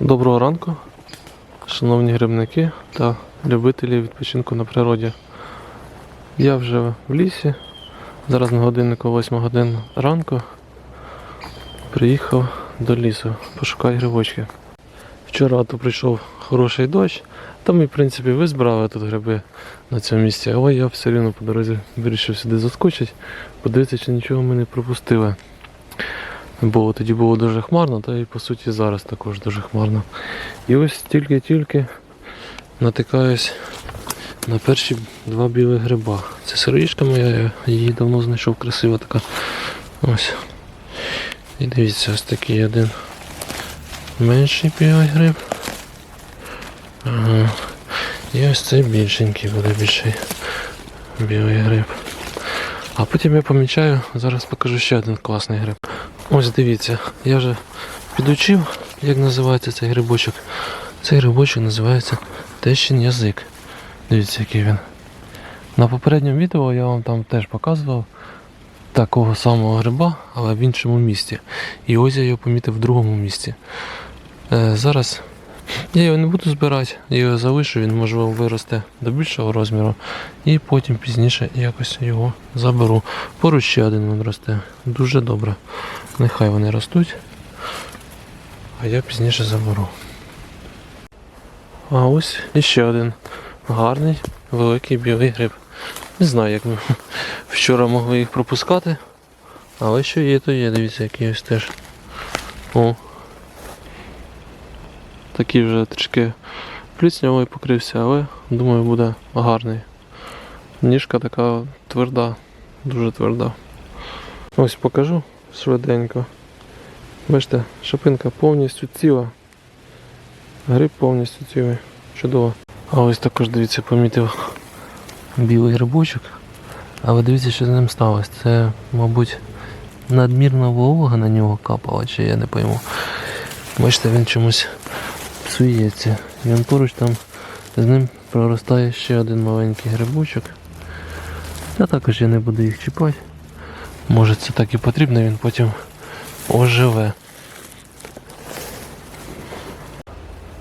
Доброго ранку, шановні грибники та любителі відпочинку на природі. Я вже в лісі. Зараз на годиннику 8 годин ранку. Приїхав до лісу, пошукати грибочки. Вчора то прийшов хороший дощ, там і в принципі ви збирали тут гриби на цьому місці, але я все рівно по дорозі вирішив сюди заскочити, подивитися, чи нічого ми не пропустили. Бо тоді було дуже хмарно, та і по суті зараз також дуже хмарно. І ось тільки-тільки натикаюсь на перші два білих гриба. Це сироїшка моя, я її давно знайшов, красива така. Ось. І дивіться, ось такий один менший білий гриб. Ага. І ось цей більшенький буде більший білий гриб. А потім я помічаю, зараз покажу ще один класний гриб. Ось дивіться, я вже підучив, як називається цей грибочок. Цей грибочок називається тещин язик. Дивіться, який він. На попередньому відео я вам там теж показував такого самого гриба, але в іншому місці. І ось я його помітив в другому місці. Е, зараз я його не буду збирати, я його залишу, він можливо виросте до більшого розміру. І потім пізніше якось його заберу. Поруч ще один він росте. Дуже добре. Нехай вони ростуть. А я пізніше заберу. А ось іще один гарний, великий білий гриб. Не знаю, як ми вчора могли їх пропускати. Але що є, то є, дивіться, який ось теж. О. Такий вже трішки пліснявий покрився, але думаю буде гарний. Ніжка така тверда, дуже тверда. Ось покажу швиденько. Бачите, шипинка повністю ціла. Гриб повністю цілий. Чудово. А ось також дивіться, помітив білий грибочок. Але дивіться, що з ним сталося. Це, мабуть, надмірна волога на нього капала, чи я не пойму. Бачите, він чомусь псується. І він поруч там з ним проростає ще один маленький грибочок. Та також я не буду їх чіпати. Може це так і потрібно, він потім оживе.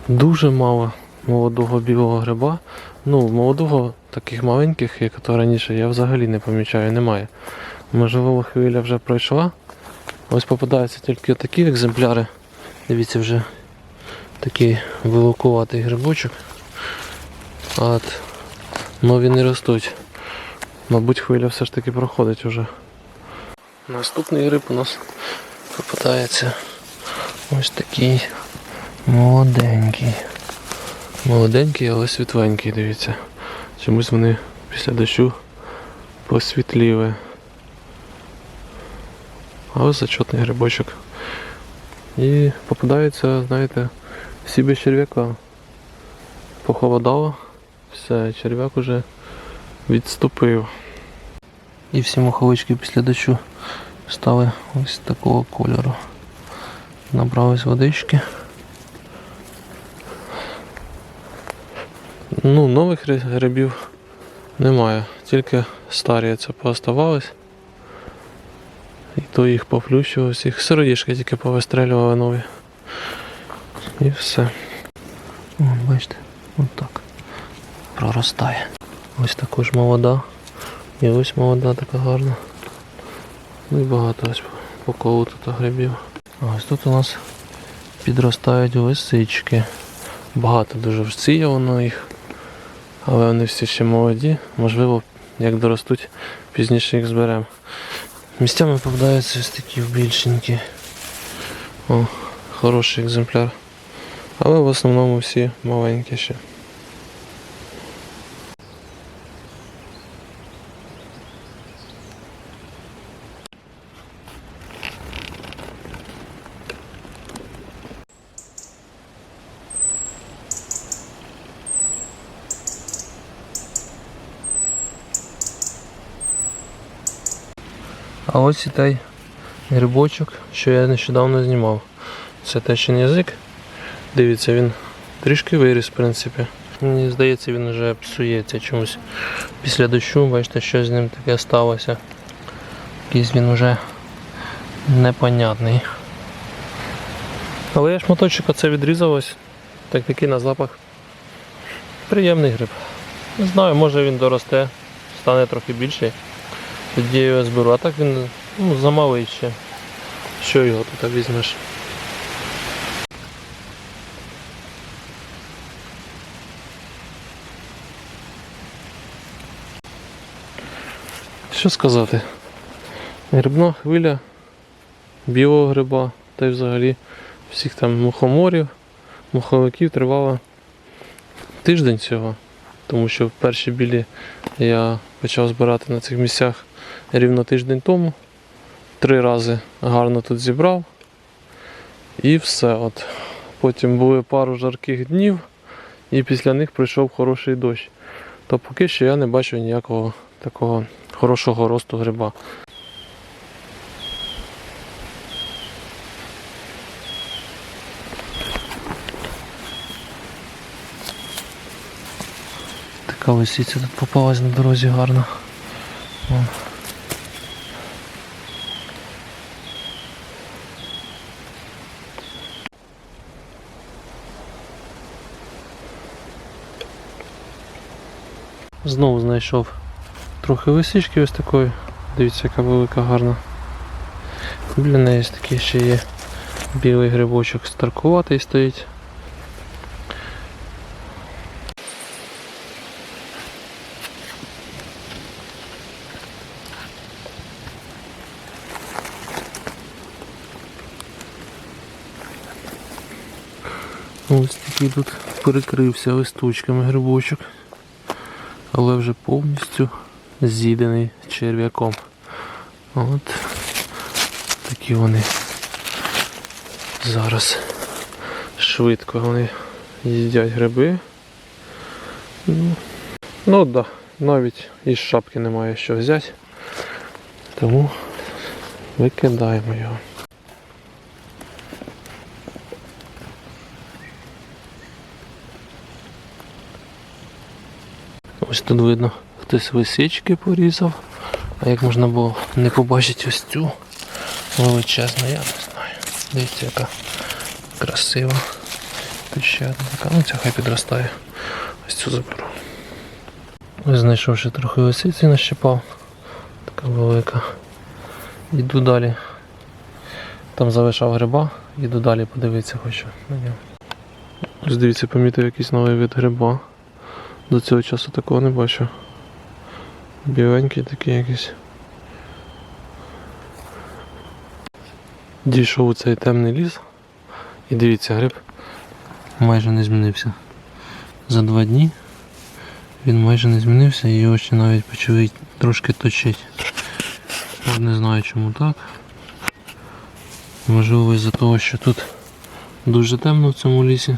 Дуже мало молодого білого гриба. Ну, молодого таких маленьких, як то раніше, я взагалі не помічаю, немає. Можливо, хвиля вже пройшла. Ось попадаються тільки такі екземпляри. Дивіться, вже такий вилукуватий грибочок. От нові не ростуть. Мабуть, хвиля все ж таки проходить уже. Наступний гриб у нас попадається ось такий молоденький. Молоденький, але світленький, дивіться. Чомусь вони після дощу посвітліли. А ось зачетний грибочок. І попадаються, знаєте, всі без черв'яка. Похолодало, все, черв'як уже відступив. І всі моховички після дощу стали ось такого кольору. Набрались водички. Ну, нових грибів немає, тільки старі це пооставались. І то їх поплющував всіх. Сироїшки тільки повистрелювали нові. І все. О, бачите, от так. Проростає. Ось також молода. І ось молода така гарна. Ну і багато ось по колу тут грибів. А ось тут у нас підростають лисички. Багато дуже всіяно їх. Але вони всі ще молоді. Можливо, як доростуть, пізніше їх зберемо. Місцями попадаються ось такі більшенькі. О, хороший екземпляр. Але в основному всі маленькі ще. А ось і той грибочок, що я нещодавно знімав. Це тещин язик. Дивіться, він трішки виріс, в принципі. Мені здається, він вже псується чомусь після дощу, бачите, що з ним таке сталося. Якийсь він вже непонятний. Але я шматочок оце відрізав ось. Так такий на запах. Приємний гриб. Не знаю, може він доросте, стане трохи більший. Тоді я його зберу, а так він ну, замалий ще. Що його тут візьмеш? Що сказати? Грибна хвиля білого гриба та й взагалі всіх там мухоморів, муховиків тривала тиждень цього. Тому що перші білі я почав збирати на цих місцях рівно тиждень тому. Три рази гарно тут зібрав. І все. От. Потім були пару жарких днів, і після них прийшов хороший дощ. То поки що я не бачу ніякого такого хорошого росту гриба. Така лисиця тут попалась на дорозі гарно. Знову знайшов трохи лисички ось такої. Дивіться, яка велика гарна. Біля неї такий ще є білий грибочок старкуватий стоїть. Ось такий тут перекрився листочками грибочок, але вже повністю з'їдений черв'яком. От такі вони зараз швидко вони їдять гриби. Ну, ну да, навіть із шапки немає що взяти. Тому викидаємо його. Ось тут видно, хтось лисички порізав. А як можна було не побачити ось цю величезну, я не знаю. Дивіться, яка красива. Тут така, ну ця хай підростає. Ось цю заберу. Ось знайшов ще трохи лисиці нащипав. Така велика. Йду далі. Там залишав гриба, йду далі подивитися хочу на нього. Ось дивіться, помітив якийсь новий вид гриба. До цього часу такого не бачу. Біленький такий якийсь. Дійшов у цей темний ліс. І дивіться, гриб майже не змінився. За два дні він майже не змінився і очі навіть почали трошки точити. Не знаю чому так. Можливо із-за того, що тут дуже темно в цьому лісі.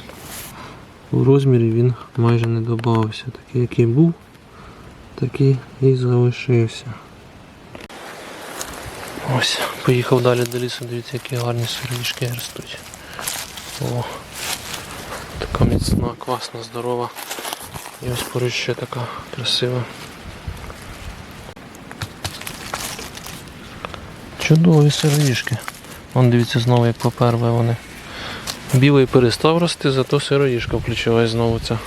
У розмірі він майже не додавався. Такий, який був, такий і залишився. Ось, поїхав далі до лісу, дивіться, які гарні сироїшки ростуть. О, така міцна, класна, здорова. І ось поруч ще така красива. Чудові сироїшки. Вон дивіться знову як поперли вони. Білий перестав рости, зато сироїшка включилась знову ця.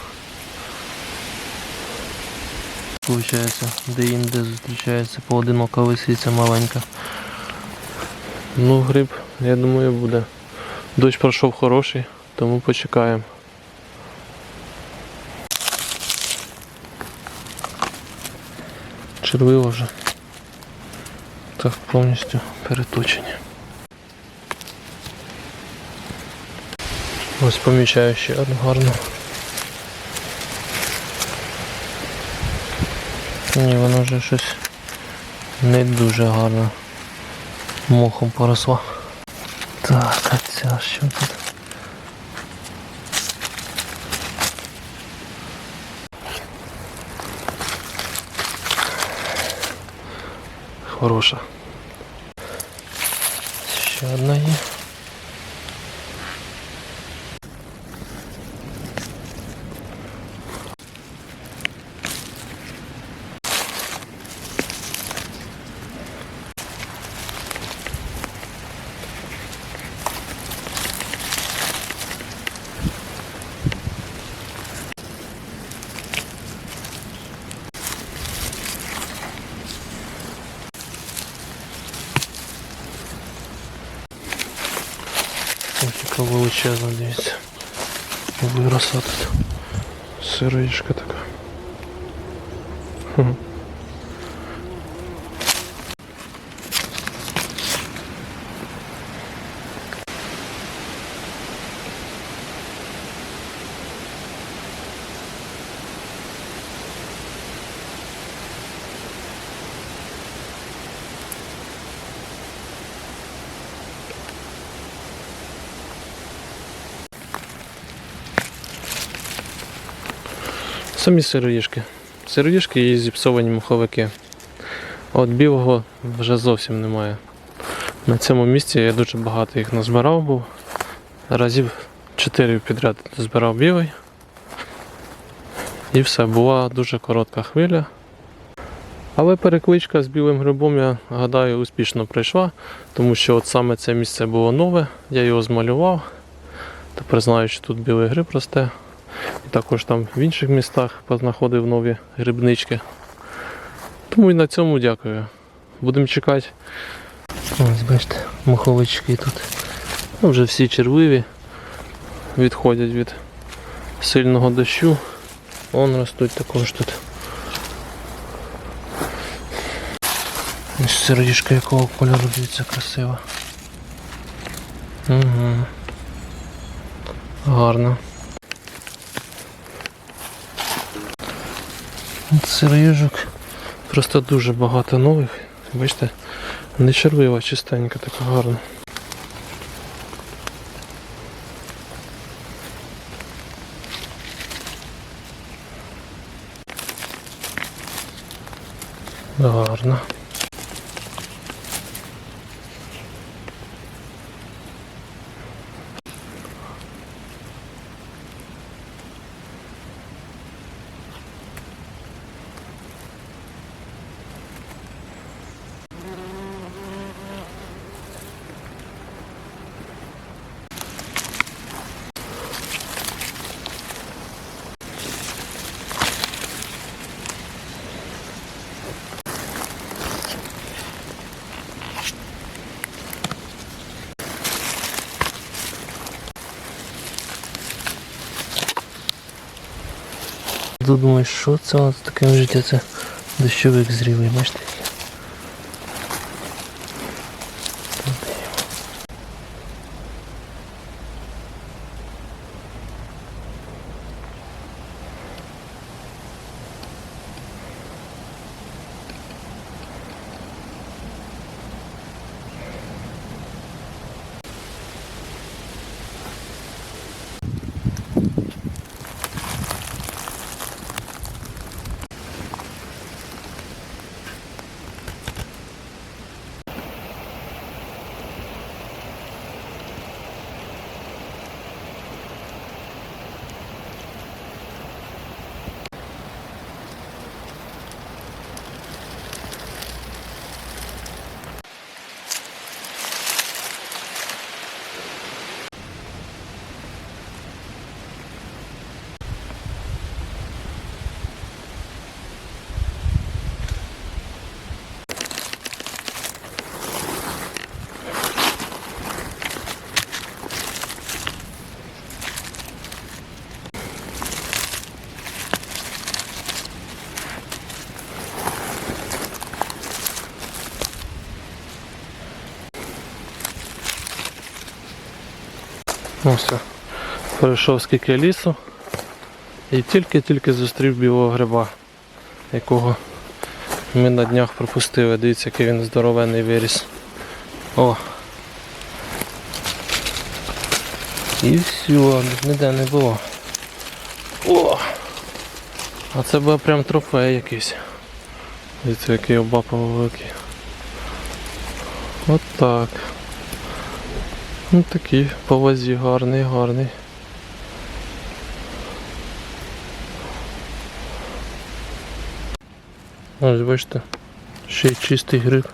Получається, де-інде зустрічається поодинока лисиця маленька. Ну, гриб, я думаю, буде. Дощ пройшов хороший, тому почекаємо. Червиво вже. Так повністю переточені. Ось помічаю ще одну гарну. Ні, воно вже щось не дуже гарно мохом поросла. Так, а ця що тут? Хороша. Ще одна є. Яка величезна, дивіться. Виросла тут. Сироїшка така. Самі сироїшки. Сироїшки і зіпсовані муховики. От білого вже зовсім немає. На цьому місці я дуже багато їх назбирав був. Разів 4 підряд збирав білий. І все, була дуже коротка хвиля. Але перекличка з білим грибом, я гадаю, успішно пройшла, тому що от саме це місце було нове, я його змалював. Тепер знаю, що тут білий гриб росте. І також там в інших містах познаходив нові грибнички. Тому і на цьому дякую. Будемо чекати. Ось бачите, маховички тут. Ну, вже всі червиві. Відходять від сильного дощу. Вон ростуть також тут. Ось якого кольору дивіться красиво. Угу. Гарно. Сироїжок. Просто дуже багато нових. Бачите, не червива, чистенька, така гарна. Гарно. Думаєш, що це нас таке життя? Це дощовик зрілий, бачите? Ось. все. Пройшов скільки лісу і тільки-тільки зустрів білого гриба, якого ми на днях пропустили. Дивіться, який він здоровенний виріс. О! І все, ніде не було. О! А це був прям трофей якийсь. Дивіться, який обапа великий. От. Ну такий по вазі гарний, гарний. Ось бачите, ще й чистий гриб.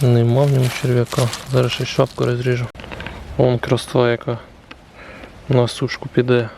Нема в ньому черв'яка. Зараз ще шапку розріжу. Вон краства яка на сушку піде.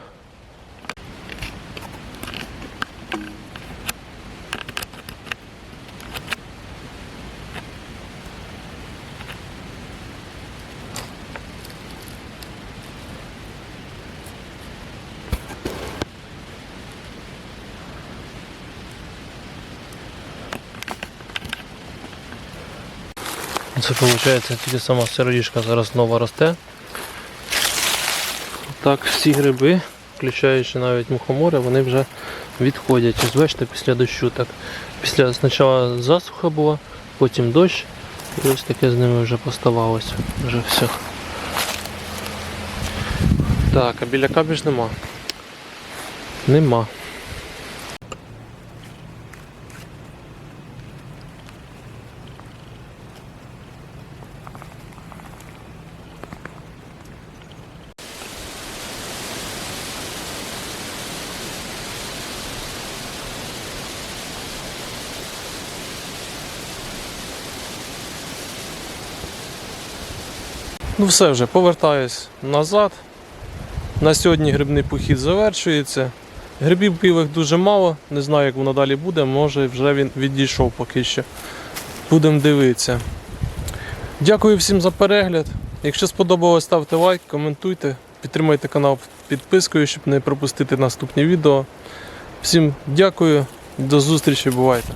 Це виходить тільки сама сироїшка зараз нова росте. Так, всі гриби, включаючи навіть мухомори, вони вже відходять. Ось після дощу так. Після спочатку засуха була, потім дощ. І ось таке з ними вже поставалося. Вже все. Так, а біля кабіж нема. Нема. Ну все вже, повертаюсь назад. На сьогодні грибний похід завершується. Грибів білих дуже мало, не знаю, як воно далі буде, може вже він відійшов поки що. Будемо дивитися. Дякую всім за перегляд. Якщо сподобалось, ставте лайк, коментуйте, підтримайте канал підпискою, щоб не пропустити наступні відео. Всім дякую, до зустрічі, бувайте!